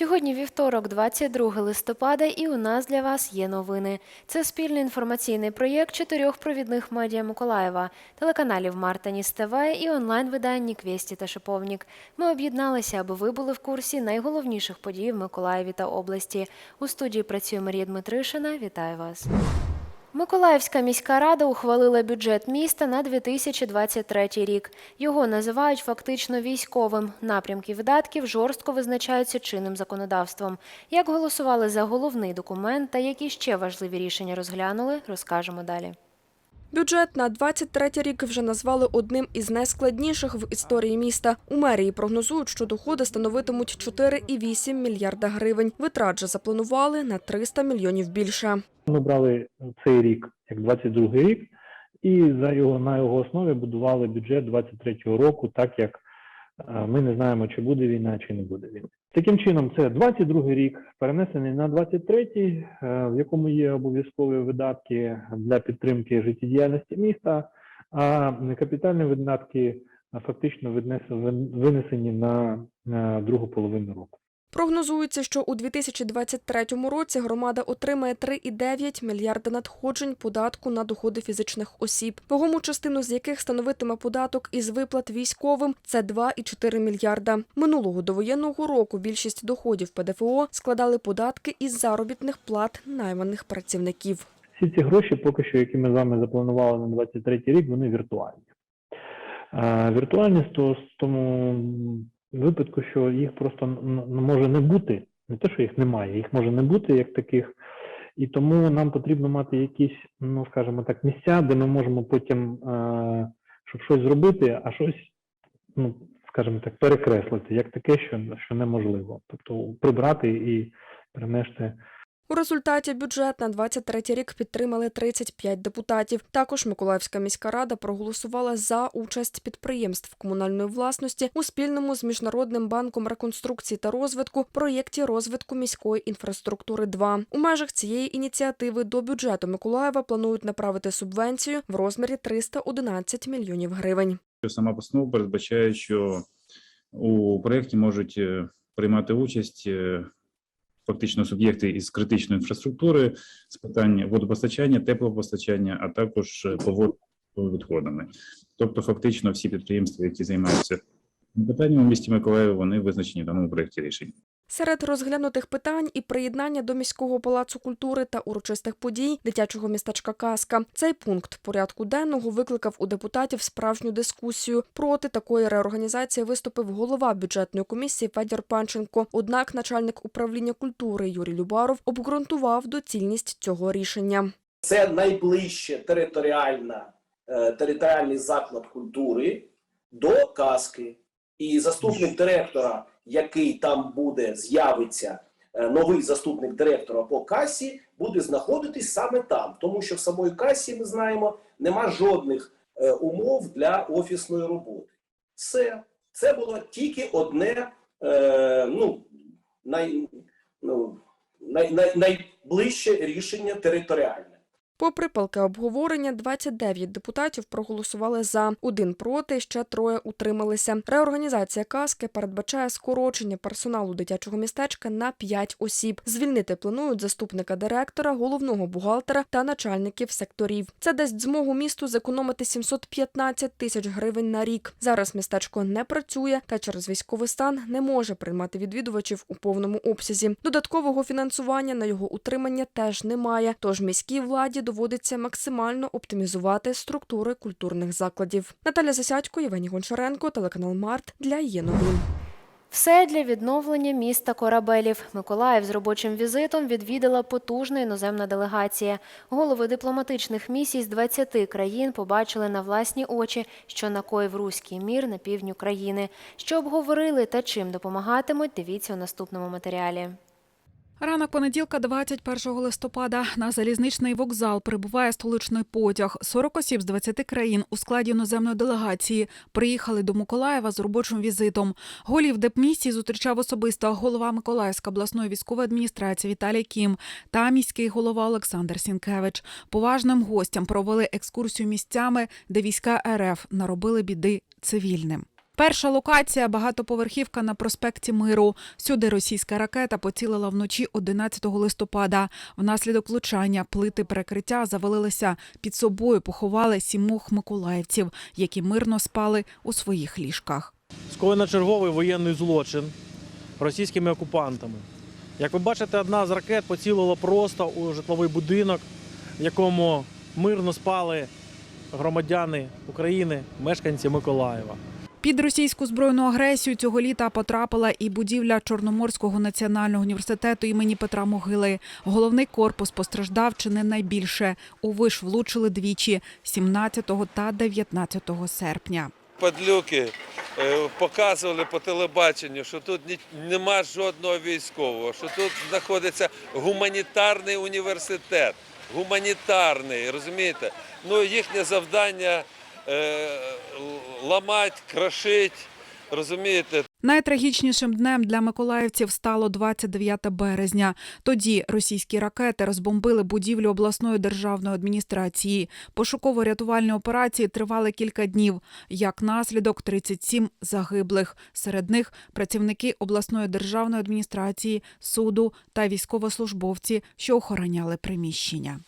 Сьогодні вівторок, 22 листопада, і у нас для вас є новини. Це спільний інформаційний проєкт чотирьох провідних медіа Миколаєва, телеканалів Мартаніс ТВ і онлайн видання Квєсті та Шиповнік. Ми об'єдналися, аби ви були в курсі найголовніших подій в Миколаєві та області. У студії працює Марія Дмитришина. Вітаю вас. Миколаївська міська рада ухвалила бюджет міста на 2023 рік. Його називають фактично військовим. Напрямки видатків жорстко визначаються чинним законодавством. Як голосували за головний документ та які ще важливі рішення розглянули, розкажемо далі. Бюджет на 23 рік вже назвали одним із найскладніших в історії міста. У мерії прогнозують, що доходи становитимуть 4,8 мільярда гривень. Витрат же запланували на 300 мільйонів більше. Ми брали цей рік як 22 рік, і за його на його основі будували бюджет 23-го року, так як ми не знаємо, чи буде війна, чи не буде війни. Таким чином, це 22 рік перенесений на 23-й, е, в якому є обов'язкові видатки для підтримки життєдіяльності міста, а капітальні видатки фактично винесені на другу половину року. Прогнозується, що у 2023 році громада отримає 3,9 мільярда надходжень податку на доходи фізичних осіб, вагому частину з яких становитиме податок із виплат військовим – це 2,4 мільярда. Минулого довоєнного року більшість доходів ПДФО складали податки із заробітних плат найманих працівників. Всі ці гроші, поки що, які ми з вами запланували на 23 рік, вони віртуальні. А, віртуальні з тому випадку, що їх просто може не бути. Не те, що їх немає, їх може не бути як таких. І тому нам потрібно мати якісь, ну скажімо так, місця, де ми можемо потім, е, щоб щось зробити, а щось, ну скажімо так, перекреслити, як таке, що, що неможливо. Тобто прибрати і перенести У результаті бюджет на 23 рік підтримали 35 депутатів. Також Миколаївська міська рада проголосувала за участь підприємств комунальної власності у спільному з міжнародним банком реконструкції та розвитку проєкті розвитку міської інфраструктури. 2 у межах цієї ініціативи до бюджету Миколаєва планують направити субвенцію в розмірі 311 мільйонів гривень. сама постанова передбачає, що у проєкті можуть е, приймати участь е, фактично суб'єкти із критичної інфраструктури з питань водопостачання, теплопостачання, а також е, відходами. Тобто, фактично, всі підприємства, які займаються питаннями в місті Миколаєві, вони визначені в даному проєкті рішень. Серед розглянутих питань і приєднання до міського палацу культури та урочистих подій дитячого містечка Казка. Цей пункт порядку денного викликав у депутатів справжню дискусію. Проти такої реорганізації виступив голова бюджетної комісії Федір Панченко. Однак начальник управління культури Юрій Любаров обґрунтував доцільність цього рішення. Це найближче територіальна, е, територіальний заклад культури до казки. І заступник директора, який там буде, з'явиться е, новий заступник директора по касі, буде знаходитись саме там, тому що в самої касі ми знаємо, нема жодних е, умов для офісної роботи. Все це було тільки одне, е, ну, най, ну, най, най, найближче рішення територіальне. Попри палке обговорення, 29 депутатів проголосували за. Один проти, ще троє утрималися. Реорганізація казки передбачає скорочення персоналу дитячого містечка на 5 осіб. Звільнити планують заступника директора, головного бухгалтера та начальників секторів. Це дасть змогу місту зекономити 715 тисяч гривень на рік. Зараз містечко не працює та через військовий стан не може приймати відвідувачів у повному обсязі. Додаткового фінансування на його утримання теж немає. Тож міській владі доводиться максимально оптимізувати структури культурних закладів. Наталя Засядько, Євгеній Гончаренко, телеканал Март для є новин. Все для відновлення міста корабелів. Миколаїв з робочим візитом відвідала потужна іноземна делегація. Голови дипломатичних місій з 20 країн побачили на власні очі, що накоїв руський мір на півдню країни. Що обговорили та чим допомагатимуть, дивіться у наступному матеріалі. Ранок понеділка, 21 листопада, на залізничний вокзал прибуває столичний потяг. 40 осіб з 20 країн у складі іноземної делегації приїхали до Миколаєва з робочим візитом. Голів депмісії зустрічав особисто голова Миколаївської обласної військової адміністрації Віталій Кім та міський голова Олександр Сінкевич. Поважним гостям провели екскурсію місцями, де війська РФ наробили біди цивільним. Перша локація багатоповерхівка на проспекті Миру. Сюди російська ракета поцілила вночі 11 листопада. Внаслідок влучання плити перекриття завалилися під собою, поховали сімох миколаївців, які мирно спали у своїх ліжках. скоєно черговий воєнний злочин російськими окупантами. Як ви бачите, одна з ракет поцілила просто у житловий будинок, в якому мирно спали громадяни України, мешканці Миколаєва. Під російську збройну агресію цього літа потрапила і будівля Чорноморського національного університету імені Петра Могили. Головний корпус постраждав чи не найбільше. У виш влучили двічі – 17 та 19 серпня. Падлюки е, показували по телебаченню, що тут нема жодного військового, що тут знаходиться гуманітарний університет. Гуманітарний, розумієте? Ну, їхнє завдання ламати, крошить, розумієте? Найтрагічнішим днем для миколаївців стало 29 березня. Тоді російські ракети розбомбили будівлю обласної державної адміністрації. Пошуково-рятувальні операції тривали кілька днів. Як наслідок, 37 загиблих. Серед них працівники обласної державної адміністрації, суду та військовослужбовці, що охороняли приміщення.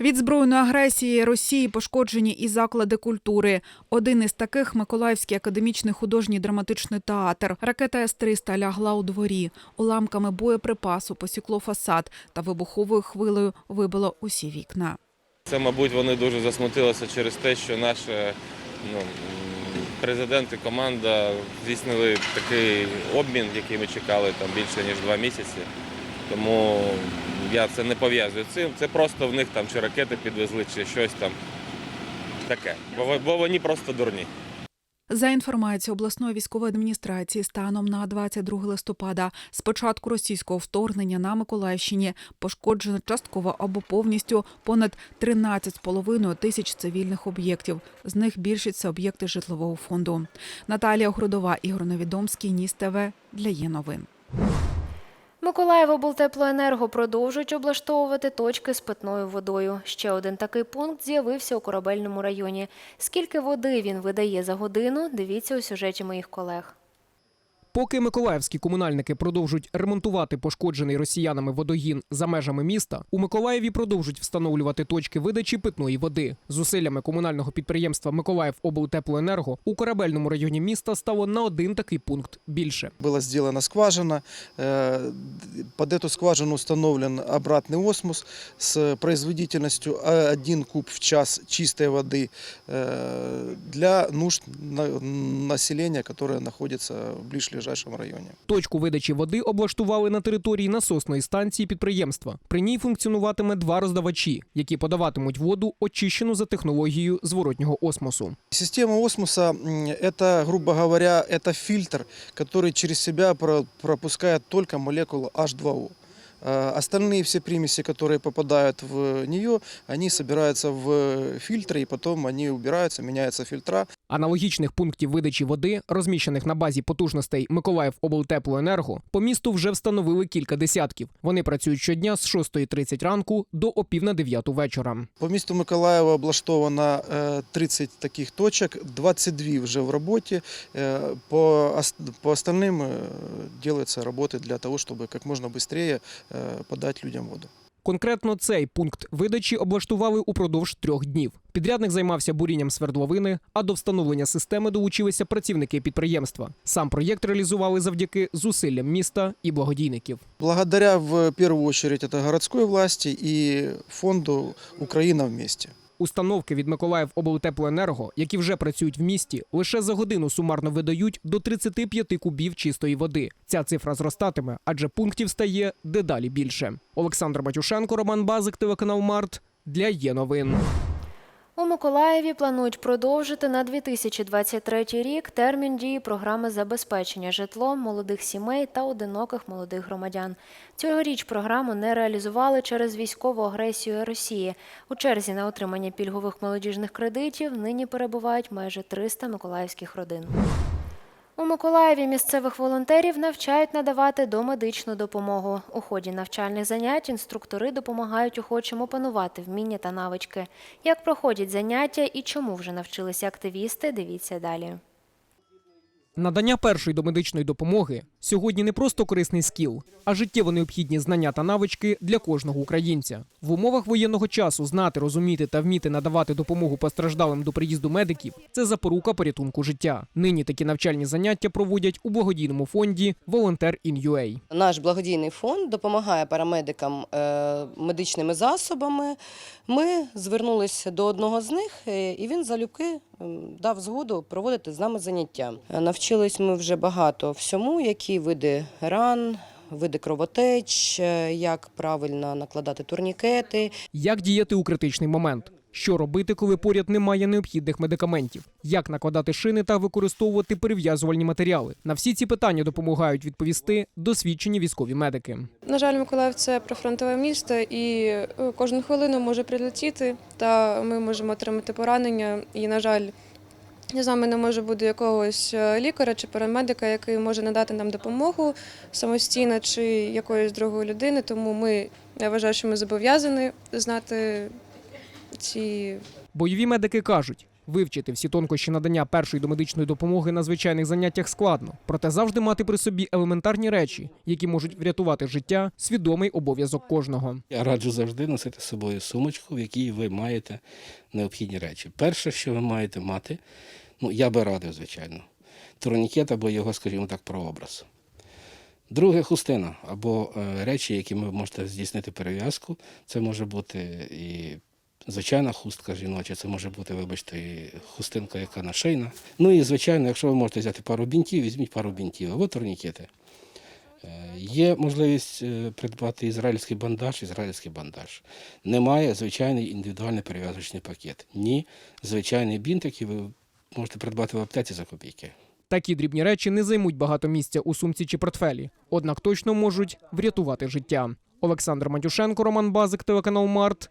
Від збройної агресії Росії пошкоджені і заклади культури. Один із таких Миколаївський академічний художній драматичний театр. Ракета С-300 лягла у дворі. Уламками боєприпасу посікло фасад та вибуховою хвилею вибило усі вікна. Це, мабуть, вони дуже засмутилися через те, що наш е, ну, президент і команда здійснили такий обмін, який ми чекали там більше ніж два місяці. Тому я це не пов'язую з цим. Це просто в них там чи ракети підвезли, чи щось там таке. Бо, бо вони просто дурні. За інформацією обласної військової адміністрації, станом на 22 листопада, з початку російського вторгнення на Миколаївщині пошкоджено частково або повністю понад 13,5 тисяч цивільних об'єктів. З них більшість це об'єкти житлового фонду. Наталія Грудова, Ігор Невідомський, Ніс ТВ для є новин. Миколаїв облтеплоенерго продовжують облаштовувати точки з питною водою. Ще один такий пункт з'явився у корабельному районі. Скільки води він видає за годину, дивіться у сюжеті моїх колег. Поки миколаївські комунальники продовжують ремонтувати пошкоджений росіянами водогін за межами міста, у Миколаєві продовжують встановлювати точки видачі питної води. Зусиллями комунального підприємства Миколаїв облтеплоенерго у корабельному районі міста стало на один такий пункт більше. Была сделана скважина. Э, Под эту скважину установлен обратный осмос с производительностью 1 куб в час чистой воды э, для нужд на- населения, которое находится в ближайшем районе. Точку видачі води облаштували на території насосної станції підприємства. При ній функціонуватиме два роздавачі, які подаватимуть воду, очищену за технологією зворотнього осмосу. Система осмоса м, – это, грубо говоря, это фильтр, который через себя про- пропускает только молекулу H2O. А Остальные все примеси, которые попадают в нее, они собираются в фильтры, и потом они убираются, меняются фильтра. Аналогічних пунктів видачі води, розміщених на базі потужностей Миколаїв облтеплоенерго, по місту вже встановили кілька десятків. Вони працюють щодня з 6.30 ранку до опів на 9 вечора. По місту Миколаєва облаштовано е, 30 таких точок, 22 вже в роботі. Е, По, ос- по остальным е, делаются работы для того, чтобы как можно быстрее е, подать людям воду. Конкретно цей пункт видачі облаштували упродовж трьох днів. Підрядник займався бурінням свердловини, а до встановлення системи долучилися працівники підприємства. Сам проєкт реалізували завдяки зусиллям міста і благодійників. Благодаря в першу чергу городської власті і фонду фонду в вместе». Установки від Миколаїв облтеплоенерго, які вже працюють в місті, лише за годину сумарно видають до 35 кубів чистої води. Ця цифра зростатиме, адже пунктів стає дедалі більше. Олександр Батюшенко, Роман Базик, телеканал Март для є новин. У Миколаєві планують продовжити на 2023 рік термін дії програми забезпечення житлом молодих сімей та одиноких молодих громадян. Цьогоріч програму не реалізували через військову агресію Росії. У черзі на отримання пільгових молодіжних кредитів нині перебувають майже 300 миколаївських родин. У Миколаєві місцевих волонтерів навчають надавати домедичну допомогу. У ході навчальних занять інструктори допомагають охочим опанувати вміння та навички. Як проходять заняття і чому вже навчилися активісти, дивіться далі. Надання першої домедичної допомоги сьогодні не просто корисний скіл, а життєво необхідні знання та навички для кожного українця. В умовах воєнного часу знати, розуміти та вміти надавати допомогу постраждалим до приїзду медиків це запорука порятунку життя. Нині такі навчальні заняття проводять у благодійному фонді Волонтер in Наш благодійний фонд допомагає парамедикам е, медичними засобами. Ми звернулися до одного з них, е, і він залюбки дав згоду проводити з нами заняття. Навчились ми вже багато всьому, які види ран, види кровотеч, е, як правильно накладати турнікети, Як діяти у критичний момент? Що робити, коли поряд немає необхідних медикаментів? Як накладати шини та використовувати перев'язувальні матеріали? На всі ці питання допомагають відповісти досвідчені військові медики. На жаль, Миколаїв це прифронтове місто, і е, кожну хвилину може прилетіти, та ми можемо отримати поранення. І, на жаль, з нами не може бути якогось е, лікаря чи парамедика, який може надати нам допомогу самостійно чи якоїсь другої людини. Тому ми я вважаю, що ми зобов'язані знати ці Бойові медики кажуть, вивчити всі тонкощі надання першої домедичної допомоги на звичайних заняттях складно, проте завжди мати при собі елементарні речі, які можуть врятувати життя, свідомий обов'язок кожного. Я раджу завжди носити з собою сумочку, в якій ви маєте необхідні речі. Перше, що ви маєте мати, ну я би радив, звичайно, турнікет або його, скажімо так, прообраз. Друге хустина або е, речі, якими ви можете здійснити перев'язку. Це може бути і звичайна хустка жіноча, це може бути, вибачте, і хустинка, яка нашийна. Ну і звичайно, якщо ви можете взяти пару бінтів, візьміть пару бінтів або турнікети. Е, Є можливість е, придбати ізраїльський бандаж, ізраїльський бандаж. Немає звичайний індивідуальний перев'язочний пакет. Ні, звичайний бінт, який ви можете придбати в аптеці за копійки. Такі дрібні речі не займуть багато місця у сумці чи портфелі, однак точно можуть врятувати життя. Олександр Матюшенко, Роман Базик, телеканал Март